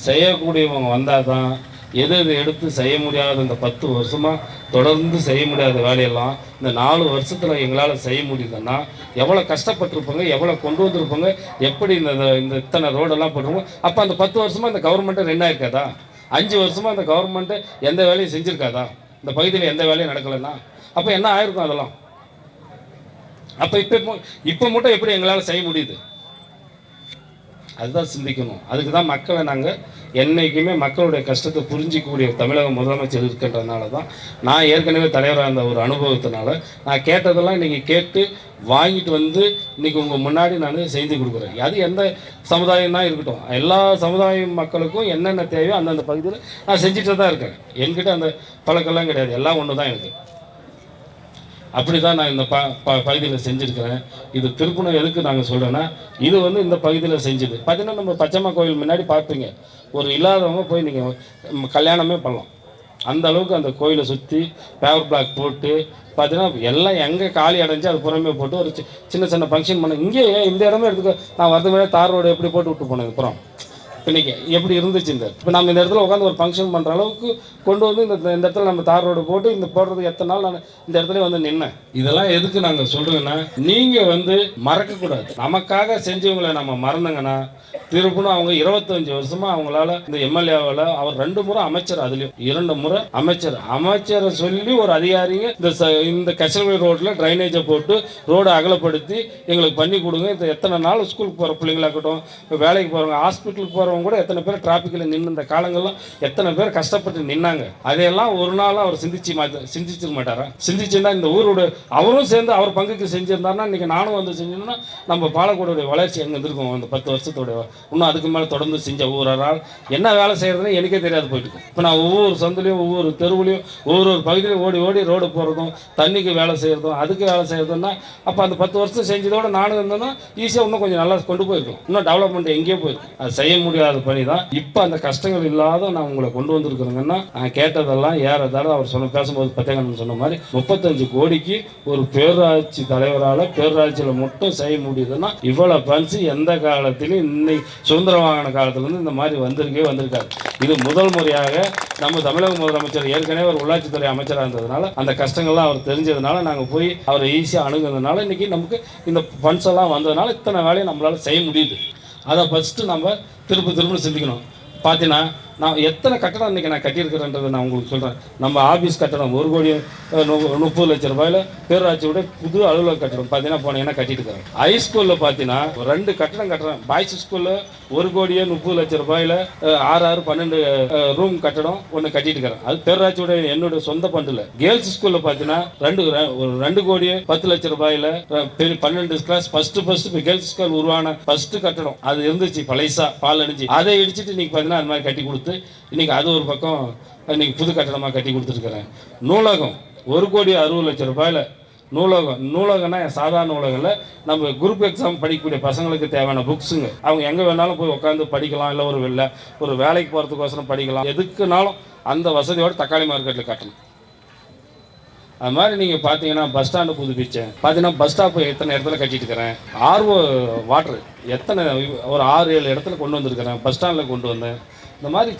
செய்யக்கூடியவங்க வந்தால் தான் எது எது எடுத்து செய்ய முடியாத இந்த பத்து வருஷமாக தொடர்ந்து செய்ய முடியாத வேலையெல்லாம் இந்த நாலு வருஷத்தில் எங்களால் செய்ய முடியுதுன்னா எவ்வளோ கஷ்டப்பட்டிருப்பாங்க எவ்வளோ கொண்டு வந்திருப்பாங்க எப்படி இந்த இந்த- இந்த இத்தனை ரோடெல்லாம் போட்டிருப்போம் அப்போ அந்த பத்து வருஷமாக இந்த கவர்மெண்ட்டு ரெண்டாக இருக்காதா அஞ்சு வருஷமாக இந்த கவர்மெண்ட்டு எந்த வேலையும் செஞ்சுருக்காதா? இந்த பகுதியில் எந்த வேலையும் நடக்கலைன்னா? அப்போ என்ன ஆயிருக்கும் அதெல்லாம்? அப்போ இப்போ இப்போ மட்டும் எப்படி எங்களால் செய்ய முடியுது? அதுதான் சிந்திக்கணும். அதுக்கு தான் மக்களை நாங்கள் என்னைக்குமே மக்களுடைய கஷ்டத்தை புரிஞ்சிக்கக்கூடிய தமிழக முதலமைச்சர் இருக்கின்றனால தான் நான் ஏற்கனவே தலைவராக இருந்த ஒரு அனுபவத்தினால நான் கேட்டதெல்லாம் இன்றைக்கி கேட்டு வாங்கிட்டு வந்து இன்றைக்கி உங்கள் முன்னாடி நான் செய்து கொடுக்குறேன். அது எந்த சமுதாயம்னா இருக்கட்டும். எல்லா சமுதாய மக்களுக்கும் என்னென்ன தேவையோ அந்தந்த பகுதியில் நான் செஞ்சுட்டு தான் இருக்கேன். என்கிட்ட அந்த பழக்கம்லாம் கிடையாது. எல்லாம் ஒன்று தான் எனக்கு. அப்படி தான் நான் இந்த ப ப பகுதியில் செஞ்சுருக்கிறேன். இது திருப்பணம் எதுக்கு நாங்கள் சொல்கிறேன்னா இது வந்து இந்த பகுதியில் செஞ்சது. பார்த்தீங்கன்னா நம்ம பச்சைமா கோயில் முன்னாடி பார்ப்பீங்க ஒரு இல்லாதவங்க போய் நீங்கள் கல்யாணமே பண்ணலாம். அந்த அளவுக்கு அந்த கோயிலை சுற்றி பேவர் பிளாக் போட்டு பார்த்தீங்கன்னா எல்லாம் எங்கே காலி அடைஞ்சு அது புறமே போட்டு ஒரு சி- சின்ன சின்ன ஃபங்க்ஷன் பண்ண இங்கேயே இந்த இடமே எடுத்துக்க நான் வரது முன்னாடி தார் ரோடு எப்படி போட்டு விட்டு போனேன் புறம். இன்னைக்கு எப்படி இருந்துச்சு இந்த? இப்போ நம்ம இந்த இடத்துல உட்காந்து ஒரு ஃபங்க்ஷன் பண்ணுற அளவுக்கு கொண்டு வந்து இந்த இந்த இடத்துல நம்ம தார் ரோடு போட்டு இந்த போடுறது எத்தனை நாள் நான் இந்த இடத்துல வந்து நின்னேன். இதெல்லாம் எதுக்கு நாங்கள் சொல்கிறோன்னா நீங்கள் வந்து மறக்கக்கூடாது. நமக்காக செஞ்சவங்களை நம்ம மறந்துங்கன்னா திருப்பணும் அவங்க இருபத்தஞ்சு வருஷமா அவங்களால இந்த எம்எல்ஏவால அவர் ரெண்டு முறை அமைச்சர் அதுலயும். இரண்டு முறை அமைச்சர். அமைச்சரை சொல்லி ஒரு அதிகாரிங்க இந்த ச- இந்த கச்சல்வை ரோட்ல டிரைனேஜை போட்டு ரோடை அகலப்படுத்தி எங்களுக்கு பண்ணி கொடுங்க. இந்த எத்தனை நாள் ஸ்கூலுக்கு போகிற பிள்ளைங்களாகட்டும் இப்போ வேலைக்கு போகிறவங்க ஹாஸ்பிட்டலுக்கு போகிறவங்க கூட எத்தனை பேர் டிராஃபிக்கில் நின்று இந்த காலங்கள்லாம் எத்தனை பேர் கஷ்டப்பட்டு நின்னாங்க. அதையெல்லாம் ஒரு நாள் அவர் சிந்திச்சு மாட்ட சிந்திச்சிருக்க மாட்டாரா? சிந்திச்சுன்னா இந்த ஊரோட அவரும் சேர்ந்து அவர் பங்குக்கு செஞ்சிருந்தாருன்னா இன்னைக்கு நானும் வந்து செஞ்சோம்னா நம்ம பாலக்கோடுடைய வளர்ச்சி எங்கே இருந்திருக்கும்? அந்த பத்து வருஷத்தோட இன்னும் அதுக்கு மேலே தொடர்ந்து செஞ்ச ஒவ்வொரு என்ன வேலை செய்யறதுன்னு எனக்கே தெரியாது போயிட்டு இப்போ நான் ஒவ்வொரு சந்துலையும் ஒவ்வொரு தெருவுலையும் ஒவ்வொரு ஒரு ஓடி ஓடி ரோடு போகிறதும் தண்ணிக்கு வேலை செய்கிறதும் அதுக்கு வேலை செய்கிறதுன்னா அப்போ அந்த பத்து வருஷம் செஞ்சதோட நானும் இருந்தேன்னா ஈஸியாக இன்னும் கொஞ்சம் நல்லா கொண்டு போயிருக்கோம் இன்னும் டெவலப்மெண்ட் எங்கேயோ போயிருக்கும் அது செய்ய முடியாத பணி தான் இப்போ அந்த கஷ்டங்கள் இல்லாத நான் உங்களை கொண்டு வந்திருக்கிறேங்கன்னா நான் கேட்டதெல்லாம் ஏறதால அவர் சொன்ன பேசும்போது பத்தேங்கன்னு சொன்ன மாதிரி முப்பத்தஞ்சு கோடிக்கு ஒரு பேரூராட்சி தலைவரால் பேரூராட்சியில் மட்டும் செய்ய முடியுதுன்னா இவ்வளோ பன்ஸ் எந்த காலத்திலையும் இன்னைக்கு சுதந்திரம் வாங்கின காலத்துலேருந்து இந்த மாதிரி வந்திருக்கே வந்திருக்காரு. இது முதல் முறையாக நம்ம தமிழக முதலமைச்சர் ஏற்கனவே ஒரு உள்ளாட்சித்துறை அமைச்சராக இருந்ததுனால அந்த கஷ்டங்கள்லாம் அவர் தெரிஞ்சதுனால நாங்கள் போய் அவரை ஈஸியாக அணுகுனதுனால இன்றைக்கி நமக்கு இந்த ஃபண்ட்ஸ் எல்லாம் வந்ததுனால இத்தனை வேலையை நம்மளால் செய்ய முடியுது. அதை ஃபஸ்ட்டு நம்ம திரும்ப திரும்ப சிந்திக்கணும். பார்த்தீங்கன்னா நான் எத்தனை கட்டடம் இன்றைக்கி நான் கட்டியிருக்கிறேன்றதை நான் உங்களுக்கு சொல்கிறேன் நம்ம ஆஃபீஸ் கட்டடம் ஒரு கோடி முப்பது லட்ச ரூபாயில் பேரூராட்சியோட புது அலுவலக கட்டடம் பார்த்தீங்கன்னா போனீங்கன்னா கட்டிட்டு இருக்கிறேன் ஹை ஸ்கூலில் பார்த்தீங்கன்னா ரெண்டு கட்டடம் கட்டுறேன். பாய்ஸ் ஸ்கூலில் ஒரு கோடியே முப்பது லட்ச ரூபாயில் ஆறு ஆறு பன்னெண்டு ரூம் கட்டடம் ஒன்று கட்டிட்டு இருக்கிறேன் அது பேராட்சியோட என்னோட சொந்த பண்டில் கேர்ள்ஸ் ஸ்கூலில் பார்த்தீங்கன்னா ரெண்டு ஒரு ரெண்டு கோடியே பத்து லட்ச ரூபாயில் பெரிய பன்னெண்டு class first first girls school உருவான ஃபர்ஸ்ட் கட்டடம் அது இருந்துச்சு பழைசா பால் அணிஞ்சு. அதை இடிச்சிட்டு இன்னைக்கு பார்த்தீங்கன்னா அது மாதிரி கட்டி கொடுத்து இன்னைக்கு அது ஒரு பக்கம் இன்னைக்கு புது கட்டடமாக கட்டி கொடுத்துருக்குறேன். நூலகம் ஒரு கோடி அறுபது லட்சம் ரூபாயில் நூலகம். நூலகம்னா சாதாரண நூலகங்களில் நம்ம குரூப் எக்ஸாம் படிக்கக்கூடிய பசங்களுக்கு தேவையான புக்ஸுங்க அவங்க எங்கே வேணாலும் போய் உட்காந்து படிக்கலாம் இல்லை ஒரு வெளில ஒரு வேலைக்கு போகிறதுக்கோசரம் படிக்கலாம். எதுக்குனாலும் அந்த வசதியோட தக்காளி மார்க்கெட்டில் கட்டணும். அது மாதிரி நீங்கள் பார்த்தீங்கன்னா பஸ் ஸ்டாண்டு புதுப்பிச்சேன். பார்த்தீங்கன்னா பஸ் ஸ்டாப் எத்தனை இடத்துல கட்டிட்டு இருக்கிறேன் ஆர்ஓ வாட்டர் எத்தனை ஒரு ஆறு ஏழு இடத்துல கொண்டு வந்திருக்கிறேன். பஸ் ஸ்டாண்டில் கொண்டு வந்தேன். இந்த மாதிரி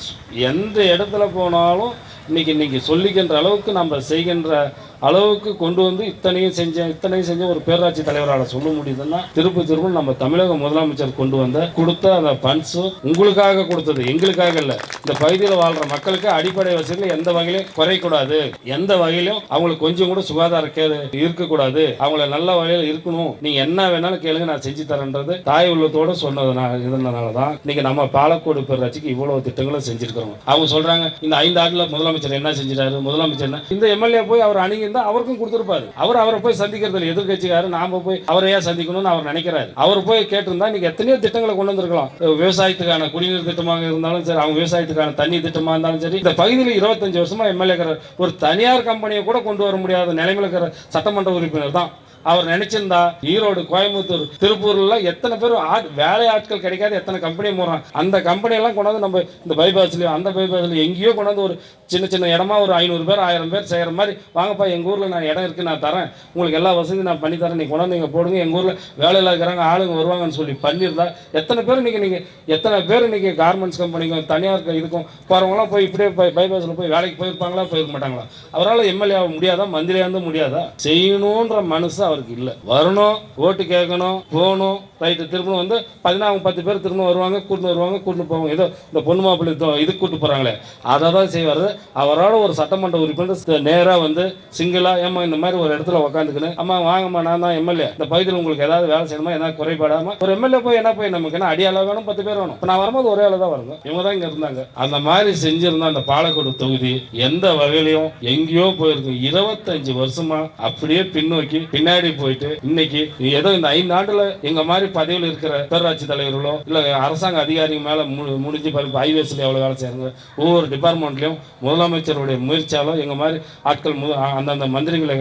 எந்த இடத்துல போனாலும் இன்னைக்கு இன்னைக்கு சொல்லிக்கின்ற அளவுக்கு நம்ம செய்கின்ற அளவுக்கு கொண்டு வந்து இத்தனையும் செஞ்சேன் இத்தனையும் செஞ்ச ஒரு பேராட்சி தலைவரால் சொல்ல முடியுதுன்னா திருப்பி திரும்ப நம்ம தமிழக முதலமைச்சர் கொண்டு வந்த கொடுத்த அந்த ஃபண்ட்ஸும் உங்களுக்காக கொடுத்தது. எங்களுக்காக இல்லை. இந்த பகுதியில் வாழ்ற மக்களுக்கு அடிப்படை வசதியில் எந்த வகையிலும் குறையக்கூடாது. எந்த வகையிலும் அவங்களுக்கு கொஞ்சம் கூட சுகாதார கேடு இருக்கக்கூடாது. அவங்கள நல்ல வகையில் இருக்கணும். நீங்க என்ன வேணாலும் கேளுங்க நான் செஞ்சு தரேன்றது தாய் உள்ளத்தோட சொன்னதுனால இருந்ததுனால தான் இன்னைக்கு நம்ம பாலக்கோடு பேராட்சிக்கு இவ்வளவு திட்டங்களும் செஞ்சிருக்கிறோம். அவங்க சொல்றாங்க இந்த ஐந்து ஆண்டுல முதலமைச்சர் என்ன செஞ்சிட்டாரு? முதலமைச்சர் என்ன? இந்த எம்எல்ஏ போய் அவர் இருந்தா அவருக்கும் கொடுத்துருப்பாரு. அவர் அவரை போய் சந்திக்கிறதுல எதிர்கட்சிக்காரு நாம போய் அவரையா சந்திக்கணும்னு அவர் நினைக்கிறாரு. அவர் போய் கேட்டிருந்தா இன்னைக்கு எத்தனையோ திட்டங்களை கொண்டு வந்திருக்கலாம். விவசாயத்துக்கான குடிநீர் திட்டமாக இருந்தாலும் சரி அவங்க விவசாயத்துக்கான தண்ணி திட்டமா இருந்தாலும் சரி இந்த பகுதியில் இருபத்தஞ்சு வருஷமா எம்எல்ஏ ஒரு தனியார் கம்பெனியை கூட கொண்டு வர முடியாத நிலைமையில் இருக்கிற சட்டமன்ற உறுப்பினர் தான். அவர் நினைச்சிருந்தா ஈரோடு கோயம்புத்தூர் திருப்பூர்ல எத்தனை பேர் வேலை ஆட்கள் கிடைக்காது எத்தனை கம்பெனி போடுறான் அந்த கம்பெனி எல்லாம் கொண்டாந்து நம்ம இந்த பைபாஸ்லயும் அந்த பைபாஸ்லயும் எங்கேயோ கொண்டாந்து ஒரு சின்ன சின்ன இடமா ஒரு ஐநூறு பேர் ஆயிரம் பேர் செய்யற மாதிரி வாங்கப்பா எங்க ஊர்ல நான் இடம் இருக்கு நான் தரேன். உங்களுக்கு எல்லா வசதியும் நான் பண்ணி தரேன். நீ கொண்டாந்து இங்க போடுங்க. எங்க ஊர்ல வேலையில இருக்கிறாங்க ஆளுங்க வருவாங்கன்னு சொல்லி பண்ணியிருந்தா எத்தனை பேர் இன்னைக்கு நீங்க எத்தனை பேர் இன்னைக்கு கார்மெண்ட்ஸ் கம்பெனிக்கும் தனியார் இதுக்கும் போறவங்களாம் போய் இப்படியே பை பைபாஸ்ல போய் வேலைக்கு போயிருப்பாங்களா போயிருக்க மாட்டாங்களா? அவரால் எம்எல்ஏ ஆக முடியாதா? மந்திரியாக இருந்து முடியாதா? செய்யணுன்ற மனசு அவருக்கு இல்லை. வரணும் ஓட்டு கேட்கணும் போகணும் ரைட்டு திரும்பவும் வந்து பதினாறு பத்து பேர் திரும்ப வருவாங்க கூட்டின்னு வருவாங்க கூட்டின்னு போவாங்க. ஏதோ இந்த பொண்ணு மாப்பிள்ளை இது- இதுக்கு கூட்டு போகிறாங்களே அதை தான் செய்வார். அவரோட ஒரு சட்டமன்ற உறுப்பினர் நேராக வந்து சிங்கிளாக ஏம்மா இந்த மாதிரி ஒரு இடத்துல உட்காந்துக்கின்னு அம்மா வாங்கம்மா நான் தான் எம்எல்ஏ. இந்த பகுதியில் உங்களுக்கு ஏதாவது வேலை செய்யணுமா ஏதாவது குறைபாடாம ஒரு எம்எல்ஏ போய் என்ன போய் நமக்கு என்ன அடியாள வேணும் பத்து பேர் வேணும். இப்போ நான் வரும்போது ஒரே ஆள் தான் வருங்க இவங்க தான் இங்கே இருந்தாங்க. அந்த மாதிரி செஞ்சிருந்தா அந்த பாலக்கோடு தொகுதி எந்த வகையிலையும் எங்கேயோ போயிருக்கு. இருபத்தஞ்சு வருஷமா அப்படியே பின்னோக்கி பின்னாடி போயிட்டு இன்னைக்கு ஏதோ இந்த ஐந்து ஆண்டுல எங்க மாதிரி பதவியில் இருக்கிற பேராட்சி தலைவர்களோ இல்ல அரசாங்க அதிகாரிங்க மேல முடிஞ்சு பாருங்க ஐவேஸ்ல எவ்வளவு வேலை செய்யறாங்க ஒவ்வொரு டிபார்ட்மெண்ட்லயும் முதலமைச்சருடைய முயற்சியாலோ எங்க மாதிரி ஆட்கள் அந்தந்த மந்திரிகளை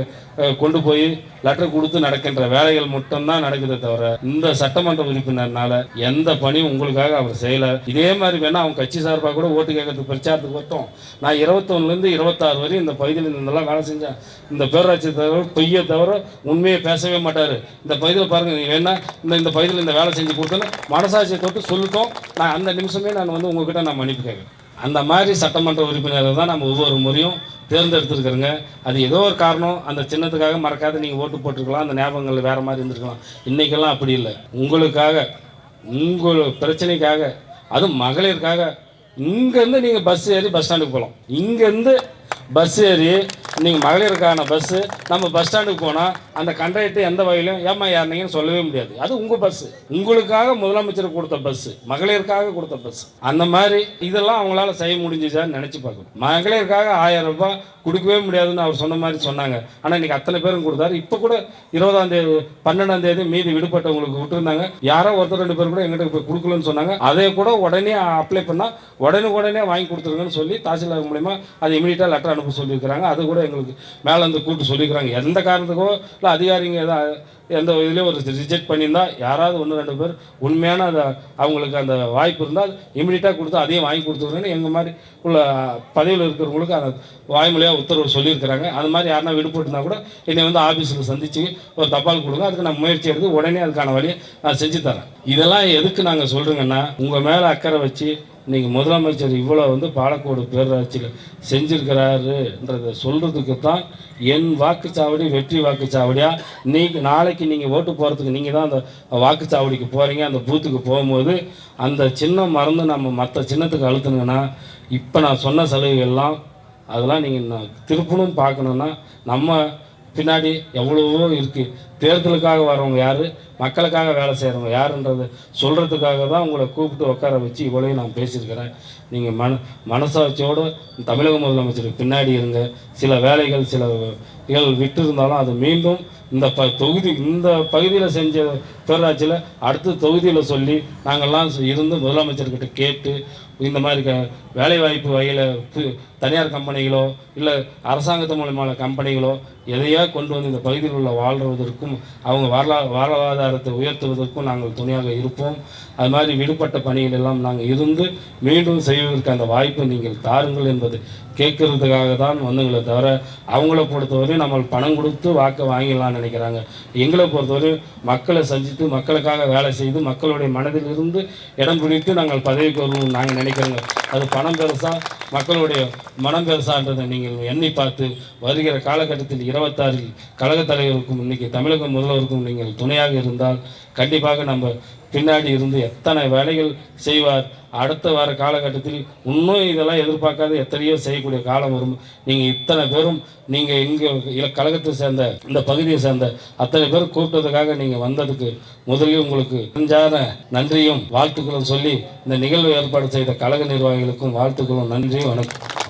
கொண்டு போய் லெட்டர் கொடுத்து நடக்கின்ற வேலைகள் மட்டும்தான் நடக்குதே தவிர இந்த சட்டமன்ற உறுப்பினர்னால எந்த பணியும் உங்களுக்காக அவர் செய்யல. இதே மாதிரி வேணா அவங்க கட்சி சார்பாக கூட ஓட்டு கேட்கறதுக்கு பிரச்சாரத்துக்கு வந்தோம் நான் இருபத்தொன்னுலேருந்து இருபத்தாறு வரையும் இந்த பகுதியில் இருந்தெல்லாம் வேலை செஞ்சேன். இந்த பேராட்சி தவிர பொய்யை தவிர உண்மையை பேசவே மாட்டார். இந்த பகுதியில் பாருங்கள் நீங்கள் வேணா இந்த இந்த பகுதியில் இந்த வேலை செஞ்சு கொடுத்தோன்னு மனசாட்சியை தொட்டு சொல்லிட்டோம். நான் அந்த நிமிஷமே நான் வந்து உங்ககிட்ட நான் மன்னிப்பு அந்த மாதிரி சட்டமன்ற உறுப்பினரை தான் நம்ம ஒவ்வொரு முறையும் தேர்ந்தெடுத்துருக்குறேங்க. அது ஏதோ ஒரு காரணம் அந்த சின்னத்துக்காக மறக்காத நீங்கள் ஓட்டு போட்டிருக்கலாம் அந்த ஞாபகங்கள் வேறு மாதிரி இருந்திருக்கலாம். இன்றைக்கெல்லாம் அப்படி இல்லை. உங்களுக்காக உங்கள் பிரச்சனைக்காக அதுவும் மகளிருக்காக இங்கேருந்து நீங்கள் பஸ் ஏறி பஸ் ஸ்டாண்டுக்கு போகலாம். இங்கேருந்து பஸ் ஏறி நீங்கள் மகளிருக்கான பஸ்ஸு நம்ம பஸ் ஸ்டாண்டுக்கு போனால் அந்த கண்டக்டர் எந்த வகையிலும் ஏமா யாருனீங்கன்னு சொல்லவே முடியாது. அது உங்கள் பஸ்ஸு உங்களுக்காக முதலமைச்சர் கொடுத்த பஸ்ஸு மகளிருக்காக கொடுத்த பஸ். அந்த மாதிரி இதெல்லாம் அவங்களால செய்ய முடிஞ்சுச்சான்னு நினச்சி பார்க்கணும். மகளிருக்காக ஆயிரம் ரூபாய் கொடுக்கவே முடியாதுன்னு அவர் சொன்ன மாதிரி சொன்னாங்க. ஆனால் இன்றைக்கி அத்தனை பேரும் கொடுத்தாரு. இப்போ கூட இருபதாம் தேதி பன்னெண்டாம் தேதி மீதி விடுபட்டவங்களுக்கு விட்டுருந்தாங்க. யாரோ ஒருத்தர் ரெண்டு பேர் கூட எங்கிட்ட போய் கொடுக்கலன்னு சொன்னாங்க. அதை கூட உடனே அப்ளை பண்ணால் உடனே உடனே வாங்கி கொடுத்துருங்கன்னு சொல்லி தாசில்தார் மூலிமா அது இமீடியட்டாக லெட்டர் அனுப்ப சொல்லியிருக்கிறாங்க. அது கூட எங்களுக்கு மேலே வந்து கூப்பிட்டு சொல்லியிருக்கிறாங்க. எந்த காரணத்துக்கோ இல்லை அதிகாரிங்க எதாவது எந்த இதுலேயும் ஒரு ரிஜெக்ட் பண்ணியிருந்தால் யாராவது ஒன்று ரெண்டு பேர் உண்மையான அந்த அவங்களுக்கு அந்த வாய்ப்பு இருந்தால் இமீடியட்டாக கொடுத்து அதையும் வாங்கி கொடுத்துருங்கன்னு எங்கள் மாதிரி உள்ள பதவியில் இருக்கிறவங்களுக்கு அந்த வாய்மொழியாக உத்தரவு சொல்லியிருக்கிறாங்க. அது மாதிரி யாருனா விடுபட்டுனா கூட என்னை வந்து ஆஃபீஸில் சந்தித்து ஒரு தபால் கொடுங்க. அதுக்கு நான் முயற்சி எடுத்து உடனே அதுக்கான வழியை நான் செஞ்சு தரேன். இதெல்லாம் எதுக்கு நாங்கள் சொல்கிறோங்கன்னா உங்கள் மேலே அக்கறை வச்சு இன்றைக்கி முதலமைச்சர் இவ்வளோ வந்து பாலக்கோடு பேரூராட்சியில் செஞ்சுருக்கிறாருன்றதை சொல்கிறதுக்கு தான் என் வாக்குச்சாவடி வெற்றி வாக்குச்சாவடியாக நீங்கள் நாளைக்கு நீங்கள் ஓட்டு போகிறதுக்கு நீங்கள் தான் அந்த வாக்குச்சாவடிக்கு போகிறீங்க அந்த பூத்துக்கு போகும்போது அந்த சின்னம் மறந்து நம்ம மற்ற சின்னத்துக்கு அழுத்துனீங்கன்னா இப்போ நான் சொன்ன சலுகைகள்லாம் அதெல்லாம் நீங்கள் திருப்பணும் பார்க்கணுன்னா நம்ம பின்னாடி எவ்வளவோ இருக்குது தேர்தலுக்காக வரவங்க யார்? மக்களுக்காக வேலை செய்கிறவங்க யாருன்றது சொல்கிறதுக்காக தான் உங்களை கூப்பிட்டு உட்கார வச்சு இவ்வளோயும் நான் பேசியிருக்கிறேன். நீங்கள் மன மனசாட்சியோடு தமிழக முதலமைச்சருக்கு பின்னாடி இருங்க. சில வேலைகள் சில இகள் விட்டு இருந்தாலும் அது மீண்டும் இந்த ப தொகுதி இந்த பகுதியில் செஞ்ச பேராட்சியில் அடுத்த தொகுதியில் சொல்லி நாங்கள்லாம் இருந்து முதலமைச்சர்கிட்ட கேட்டு இந்த மாதிரி க வேலைவாய்ப்பு வகையில் தனியார் கம்பெனிகளோ இல்லை அரசாங்கத்து மூலமான கம்பெனிகளோ எதையோ கொண்டு வந்து இந்த பகுதியில் உள்ள வாழ்வதற்கும் அவங்க வரலா வாழ்வாதாரத்தை உயர்த்துவதற்கும் நாங்கள் துணையாக இருப்போம். அது மாதிரி விடுபட்ட பணிகள் எல்லாம் நாங்கள் இருந்து மீண்டும் செய்வதற்கு அந்த வாய்ப்பை நீங்கள் தாருங்கள் என்பது கேட்கறதுக்காக தான் வந்துங்களே தவிர அவங்கள பொறுத்தவரையும் நம்ம பணம் கொடுத்து வாக்கை வாங்கிடலாம்னு நினைக்கிறாங்க. எங்களை பொறுத்தவரை மக்களை சந்தித்து மக்களுக்காக வேலை செய்து மக்களுடைய மனதில் இருந்து இடம் பிடித்து நாங்கள் பதவிக்கு வருவோம் நாங்கள் நினைக்கிறோங்க. அது பணம் பெருசாக மக்களுடைய மனம் பெருசான்றதை நீங்கள் எண்ணி பார்த்து வருகிற காலகட்டத்தில் இருபத்தாறில் கழகத் தலைவருக்கும் இன்னைக்கு தமிழக முதல்வருக்கும் நீங்கள் துணையாக இருந்தால் கண்டிப்பாக நம்ம பின்னாடி இருந்து எத்தனை வேலைகள் செய்வார் அடுத்த வர காலகட்டத்தில் இன்னும் இதெல்லாம் எதிர்பார்க்காத எத்தனையோ செய்யக்கூடிய காலம் வரும். நீங்கள் இத்தனை பேரும் நீங்கள் இங்கே கழகத்தை சேர்ந்த இந்த பகுதியை சேர்ந்த அத்தனை பேர் கூப்பிட்டதுக்காக நீங்கள் வந்ததுக்கு முதலில் உங்களுக்கு நெஞ்சான நன்றியும் வாழ்த்துக்களும் சொல்லி இந்த நிகழ்வு ஏற்பாடு செய்த கழக நிர்வாகிகளுக்கும் வாழ்த்துக்களும் நன்றியும் வணக்கம்.